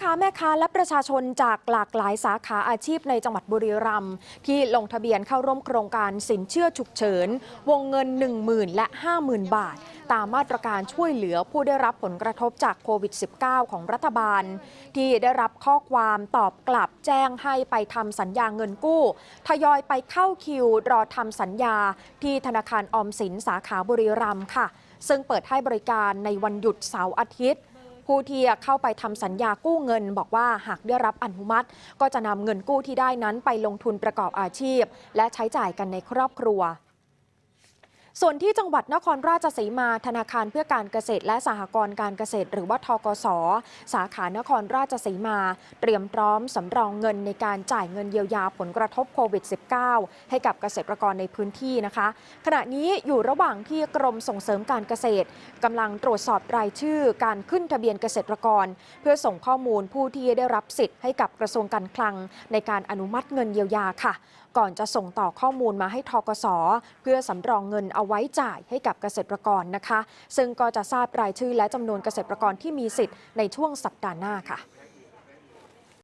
ค้าแม่ค้าและประชาชนจากหลากหลายสาขาอาชีพในจังหวัดบุรีรัมย์ที่ลงทะเบียนเข้าร่วมโครงการสินเชื่อฉุกเฉิน วงเงิน 10,000 และ 50,000 บาท ตามมาตรการช่วยเหลือผู้ได้รับผลกระทบจากโควิด -19 ของรัฐบาล ที่ได้รับข้อความตอบกลับแจ้งให้ไปทำสัญญาเงินกู้ ทยอยไปเข้าคิว รอทำสัญญา ที่ธนาคารออมสินสาขาบุรีรัมย์ค่ะ ซึ่งเปิดให้บริการในวันหยุดเสาร์อาทิตย์ ผู้ที่เข้าไปทำสัญญากู้เงิน บอกว่าหากได้รับอนุมัติ ก็จะนำเงินกู้ที่ได้นั้นไปลงทุนประกอบอาชีพ และใช้จ่ายกันในครอบครัว ส่วนที่จังหวัดนครราชสีมาธนาคารเพื่อการเกษตรและสหกรณ์การเกษตร หรือว่าทกส สาขานครราชสีมา เตรียมพร้อมสำรองเงินในการจ่ายเงินเยียวยาผลกระทบโควิด -19 ให้กับเกษตรกรในพื้นที่นะคะ ขณะนี้อยู่ระหว่างที่กรมส่งเสริมการเกษตรกำลังตรวจสอบรายชื่อการขึ้นทะเบียนเกษตรกร เพื่อส่งข้อมูลผู้ที่ได้รับสิทธิ์ให้กับกระทรวงการคลัง ในการอนุมัติเงินเยียวยาค่ะ ก่อนจะส่งต่อข้อมูลมาให้ทกส เพื่อสำรองเงินเอาเอาไว้จ่ายให้กับเกษตรกรนะคะ ซึ่งก็จะทราบรายชื่อและจำนวนเกษตรกรที่มีสิทธิ์ในช่วงสัปดาห์หน้าค่ะ